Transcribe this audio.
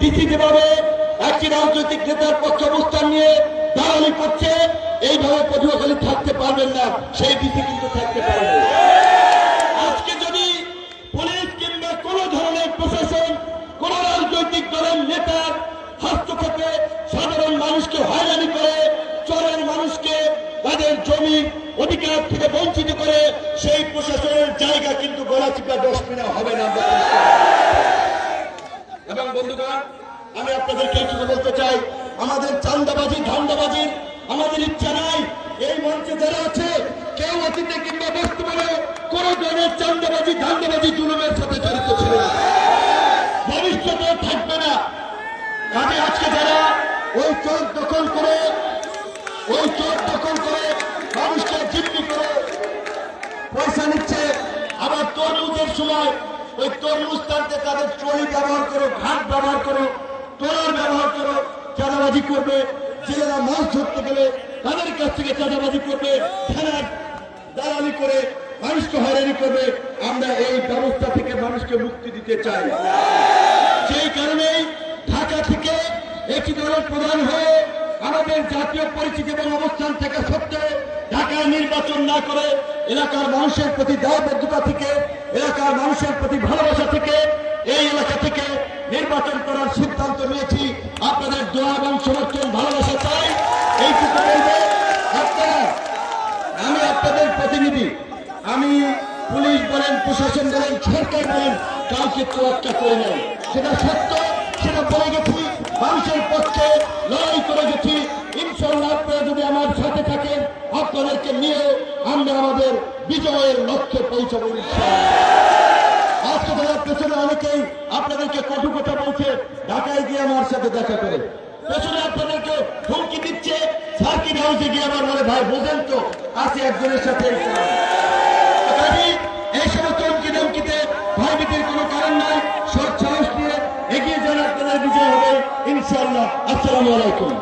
DC যেভাবে রাজনৈতিক নেতার পক্ষে অবস্থান নিয়ে দাঁড়ানি করছে, এইভাবে পটুয়াখালী থাকতে পারবেন না, সেই ডিসি কিন্তু থাকতে পারবে আজকে যদি পুলিশ কিংবা কোন ধরনের প্রশাসন, কোন রাজনৈতিক দলের নেতার হস্তক্ষেপে সাধারণ মানুষকে হয়রানি করে, চরের মানুষকে তাদের জমি, অধিকার থেকে বঞ্চিত করে, সেই প্রশাসনের জায়গা কিন্তু গলাচিপা ডস্টবিনে হবে না। এবং বন্ধুগণ, আমি আপনাদেরকে একটু বলতে চাই, আমাদের চান্দাবাজি ধান্দাবাজি আমাদের ইচ্ছা নাই। এই মঞ্চে যারা আছে, কেউ অতীতে কিংবা বর্তমানে কোন ধরনের চান্দাবাজি, ধান্দাবাজি জুলুমের সাথে জড়িত ছিল না। ভবিষ্যতে থাকবে না। কাজে আজকে যারা ওই চোর দখল করে, ওই চোর দখল করে মানুষকে জিম্মি করে পয়সা নিচ্ছে, আবার তরমুজের সময় ওই তরমুজ টানতে তাদের ট্রলি ব্যবহার করো, ঘাট ব্যবহার করো তোলার ব্যবহার করো, চাঁদাবাজি করবে, জেলেরা মাছ ধরতে গেলে তাদের কাছ থেকে চাঁদাবাজি করবে দালালি করে মানুষকে হয়রানি করবে। আমরা এই ব্যবস্থা থেকে মানুষকে মুক্তি দিতে চাই। সেই কারণেই ঢাকা থেকে একটি দলের প্রধান হয়ে আমাদের জাতীয় পরিচিতি এবং অবস্থান থেকে সত্ত্বেও ঢাকায় নির্বাচন না করে এলাকার মানুষের প্রতি দায়বদ্ধতা এলাকার মানুষের প্রতি ভালোবাসা থেকে, এই এলাকা থেকে নির্বাচন করার সিদ্ধান্ত নিয়েছি। আপনাদের দোয়া এবং সমর্থন, ভালোবাসা চাই। এইটুকু আমি আপনাদের প্রতিনিধি। আমি পুলিশ বলেন, প্রশাসন বলেন, সরকার বলেন কাউকে তোয়াক্কা করে নেই। সেটা সত্য, সেটা বলে গেছি। মানুষের পক্ষে নিয়ে আমরা আমাদের বিজয়ের লক্ষ্যে পৌঁছাবো আজকে যারা পেছনে অনেকেই আপনাদেরকে কটু কথা বলছে, ঢাকায় গিয়ে আমার সাথে দেখা করে। পেছনে আপনাদেরকে দিচ্ছে সার্কিট হাউসে গিয়ে আমার ভাই, বোঝেন তো, আছে একজনের সাথে এই সমস্ত কারণ নাই, সৎ সাহস নিয়ে এগিয়ে যান আপনাদের বিজয় হবে। ইনশাআল্লাহ। আসসালামু আলাইকুম।